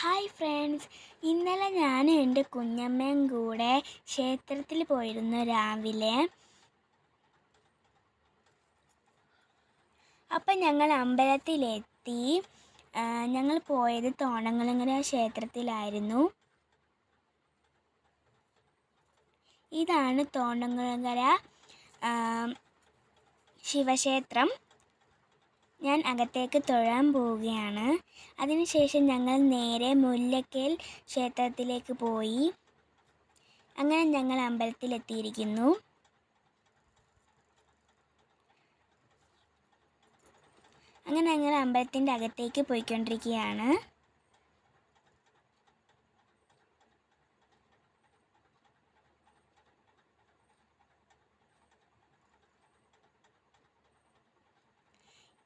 Hi friends ഇന്നലെ ഞാൻ എന്റെ കുഞ്ഞമ്മയും കൂടെ ക്ഷേത്രത്തിൽ പോയിരുന്നു രാവിലെ. അപ്പം ഞങ്ങൾ അമ്പലത്തിലെത്തി. ഞങ്ങൾ പോയത് തോണങ്ങളങ്ങര ക്ഷേത്രത്തിലായിരുന്നു. ഇതാണ് തോണങ്ങളങ്ങര ശിവക്ഷേത്രം. ഞാൻ അകത്തേക്ക് തൊഴാൻ പോവുകയാണ്. അതിനുശേഷം ഞങ്ങൾ നേരെ മുല്ലക്കേൽ ക്ഷേത്രത്തിലേക്ക് പോയി. അങ്ങനെ ഞങ്ങൾ അമ്പലത്തിലെത്തിയിരിക്കുന്നു. അങ്ങനെ ഞങ്ങൾ അമ്പലത്തിന്റെ അകത്തേക്ക് പോയിക്കൊണ്ടിരിക്കുകയാണ്.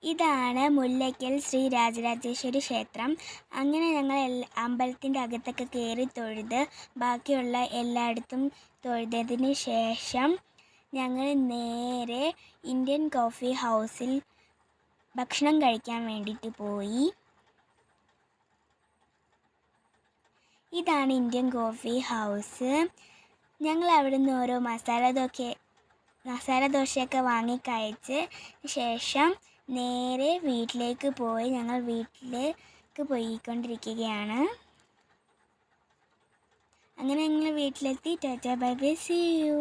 ഇതാണ് മുല്ലയ്ക്കൽ ശ്രീ രാജരാജേശ്വരി ക്ഷേത്രം. അങ്ങനെ ഞങ്ങൾ അമ്പലത്തിന്റെ അകത്തൊക്കെ കയറി തൊഴുത് ബാക്കിയുള്ള എല്ലായിടത്തും തൊഴുതതിന് ശേഷം ഞങ്ങൾ നേരെ ഇന്ത്യൻ കോഫി ഹൗസിൽ ഭക്ഷണം കഴിക്കാൻ വേണ്ടിയിട്ട് പോയി. ഇതാണ് ഇന്ത്യൻ കോഫി ഹൗസ്. ഞങ്ങൾ അവിടെ നിന്ന് ഓരോ മസാല ദോശ മസാല ദോശയൊക്കെ വാങ്ങി ശേഷം നേരെ വീട്ടിലേക്ക് പോയി ഞങ്ങൾ വീട്ടിലേക്ക് പോയിക്കൊണ്ടിരിക്കുകയാണ്. അങ്ങനെ ഞങ്ങൾ വീട്ടിലെത്തി. Tata bye bye. See you